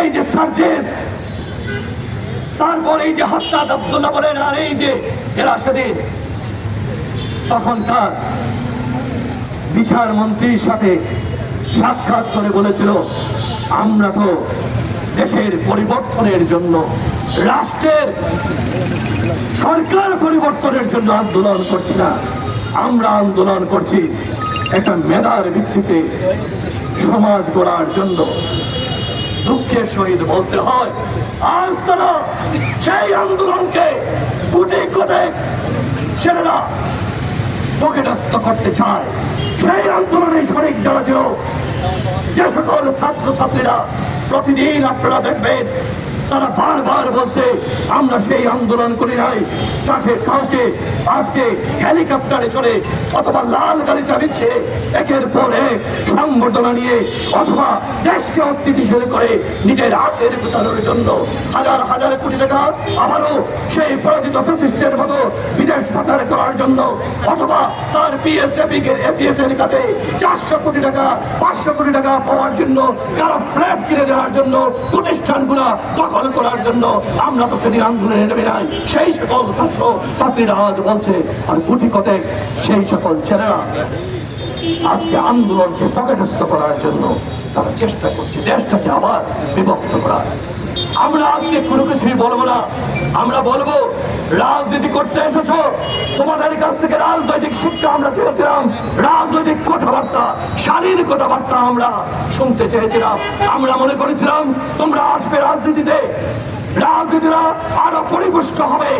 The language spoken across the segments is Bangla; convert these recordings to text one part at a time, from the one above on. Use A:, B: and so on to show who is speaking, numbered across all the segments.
A: এই যে সার্জেস, তারপর এই যে হাসনাত আব্দুল্লাহ বলেন, আর এই যে এরা সেদিন তখন তার বিচার মন্ত্রীর সাথে সাক্ষাৎ করে বলেছিল, আমরা তো দেশের পরিবর্তনের জন্য, রাষ্ট্রের সরকার পরিবর্তনের জন্য আন্দোলন করছি না। আমরা আন্দোলন করছি একটা মেধার ভিত্তিতে সমাজ গড়ার জন্য। দুঃখের সহিত বলতে হয়, আজ তারা সেই আন্দোলনকে কুটি কোথে ছেলেরা পকেটস্থ করতে চায়? সেই আন্দোলনে শরিক যারা ছিল, যে সকল ছাত্রছাত্রীরা প্রতিদিন আপনারা দেখবেন তারা বারবার বলছে, আমরা সেই আন্দোলন করি নাই। তাকে কাউকে আজকে হেলিকপ্টারে চড়ে অথবা লাল গাড়ি চালিয়েছে একের পর এক সংবর্ধনা নিয়ে অথবা দেশকে অস্থিতিশীল করে নিজের হাতের গুছানোর জন্য হাজার হাজার কোটি টাকা আবারও সেই পরাজিত ফ্যাসিস্টের মতো বিদেশ পাচার করার জন্য অথবা তার পিএসএফি এপিএস এর কাছে চারশো কোটি টাকা, পাঁচশো কোটি টাকা পাওয়ার জন্য কারও ফ্ল্যাট কিনে দেওয়ার জন্য প্রতিষ্ঠানগুলা দখল করার জন্য আমরা তো সেদিন আন্দোলনে নেমে নাই। সেই সকল ছাত্র, ছাত্রীরা আজ বলছে, আর কোটি কটেক সেই সকল ছেলেরা আজকে আন্দোলনকে পকেটস্থ করার জন্য তারা চেষ্টা করছে। দেশটাকে আবার বিভক্ত করার। আমরা আজকে কোনো কিছুই বলব না। আমরা বলব, রাজনীতি করতে এসেছ। তোমাদের কাছ থেকে রাজনৈতিক শিক্ষা আমরা চেয়েছিলাম। রাজনৈতিক কথাবার্তা শালীন কথাবার্তা আমরা শুনতে চেয়েছিলাম। আমরা মনে করেছিলাম তোমরা আসবে রাজনীতিতে। রাজনীতিরা আরও পরিপুষ্ট হবে।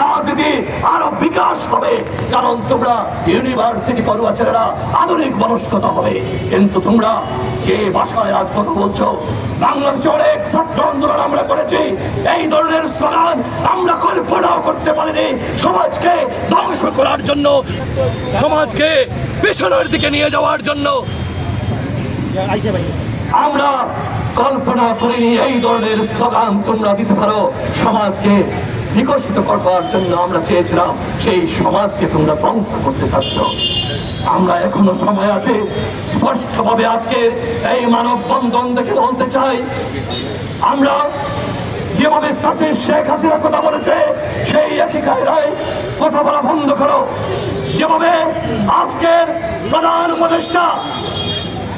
A: রাজনীতি আরও বিকাশ হবে। কারণ তোমরা ইউনিভার্সিটি পড়ুয়া ছেলেরা আধুনিক মনস্কতা হবে। কিন্তু তোমরা যে ভাষায় আজ কথা বলছো বাংলাদেশে অনেক ছাত্র আন্দোলন আমরা করেছি এই ধরনের স্লোগান আমরা কল্পনাও করতে পারিনি। সমাজকে ধ্বংস করার জন্য সমাজকে পেছনের দিকে নিয়ে যাওয়ার জন্য। আমরা কল্পনা করিনি এই ধরনের স্লোগান তোমরা দিতে পারো। সমাজকে বিকশিত করবার জন্য আমরা চেয়েছিলাম, সেই সমাজকে তোমরা ধ্বংস করতে চাচ্ছ। আমরা এখনও সময় আছে স্পষ্টভাবে আজকে এই মানব বন্ধন দেখে বলতে চাই, আমরা যেভাবে ফাঁসির শেখ হাসিনা কথা বলেছে, সেই একই কায়দায় কথা বলা বন্ধ করো। যেভাবে আজকের প্রধান উপদেষ্টা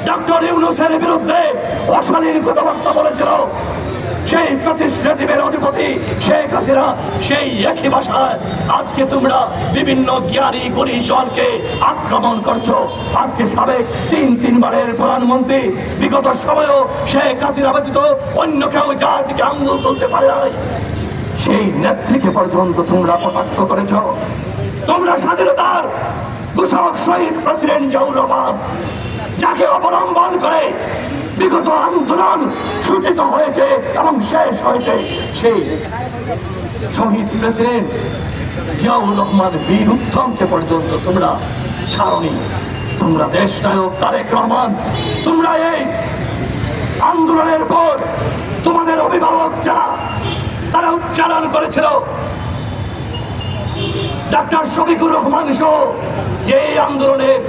A: ডক্টর ইউনুসের বিরুদ্ধে অশালীন কথাবার্তা বলেছিল। সেই প্রতিষ্ঠাতিবের অধিপতি শেখ হাসিনা, সেই একই ভাষায় আজকে তোমরা বিভিন্ন জ্ঞানী গুণী জনকে আক্রমণ করছ। আজকে সাবেক তিন, তিনবারের প্রধানমন্ত্রী, বিগত সময়েও শেখ হাসিনা ব্যতীত অন্য কেউ জাতিকে আঙ্গুল তুলতে পারে নাই। সেই নেত্রীকে পর্যন্ত তোমরা কটাক্ষ করেছ। তোমরা স্বাধীনতার ঘোষক শহীদ প্রেসিডেন্ট জিয়াউর রহমান যাকে অবলম্বন করে বিগত আন্দোলন সূচিত হয়েছে এবং শেষ হয়েছে, সেই শহীদ প্রেসিডেন্ট জিয়াউর রহমান বীর উত্তমকে পর্যন্ত তোমরা ছাড়নি। তোমরা দেশ নায়ক তারেক রহমান, তোমরা এই আন্দোলনের পর তোমাদের অভিভাবক যারা, তারা উচ্চারণ করেছিল। ডাক্তার শফিকুর রহমান সহ যে এই আন্দোলনের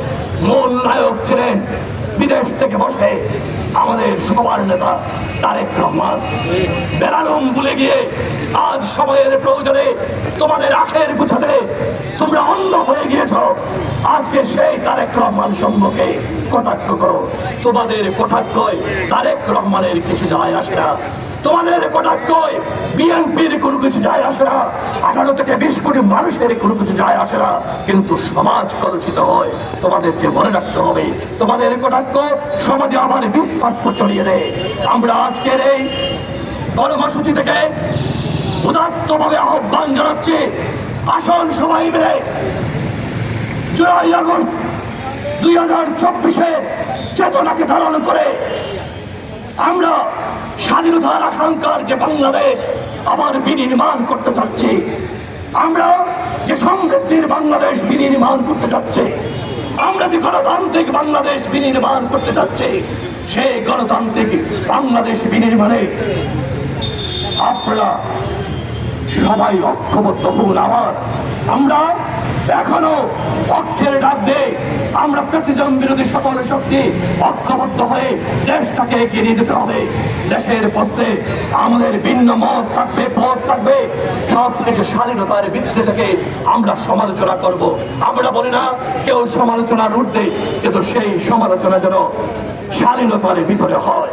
A: মূল নায়ক ছিলেন। বিদেশ থেকে বসে আমাদের সবার নেতা তারেক রহমান। বেলালুম ভুলে গিয়ে আজ সময়ের প্রয়োজনে তোমাদের আখের গুছাতে তোমরা অন্ধ হয়ে গিয়েছ। আজকে সেই তারেক রহমান সম্মুখে কটাক্ষ করো। তোমাদের কটাক্ষয় তারেক রহমানের কিছু যায় আসে না। তোমাদের কটাক্ষয় বিএনপির কোনো কিছু যায় আসে না। আঠারো থেকে বিশ কোটি মানুষের কোনো কিছু যায় আসে না। কিন্তু সমাজ কলুষিত হয়। তোমাদেরকে মনে রাখতে হবে, তোমাদের কটাক্ষ সমাজে আমার বিস্পাত্র ছড়িয়ে দেয় আমরা আজকের এই কর্মসূচি থেকে উদাত্তভাবে আহ্বান জানাচ্ছি, আসন সবাই মিলে জুলাই আগস্ট দুই হাজার চব্বিশে চেতনাকে ধারণ করে আমরা স্বাধীনতার আকাঙ্ক্ষার যে বাংলাদেশ আবার বিনির্মাণ করতে চাচ্ছি, আমরা যে সমৃদ্ধির বাংলাদেশ বিনির্মাণ করতে যাচ্ছি আমরা যে গণতান্ত্রিক বাংলাদেশ বিনির্মাণ করতে যাচ্ছি সেই গণতান্ত্রিক বাংলাদেশ বিনির্মাণে আপনারা সবাই ঐক্যবদ্ধ হন। আবার আমরা এখনও অক্ষের ডাক দিয়ে আমরা ফ্যাসিজম বিরোধী সকল শক্তি ঐক্যবদ্ধ হয়ে দেশটাকে এগিয়ে নিয়ে যেতে হবে। দেশের প্রশ্নে আমাদের ভিন্ন মত থাকবে, পথ থাকবে। সব কিছু স্বাধীনতার ভিত্তি থেকে আমরা সমালোচনা করব। আমরা বলি না, কেউ সমালোচনার ঊর্ধ্বে, কিন্তু সেই সমালোচনা যেন স্বাধীনতার ভিতরে হয়।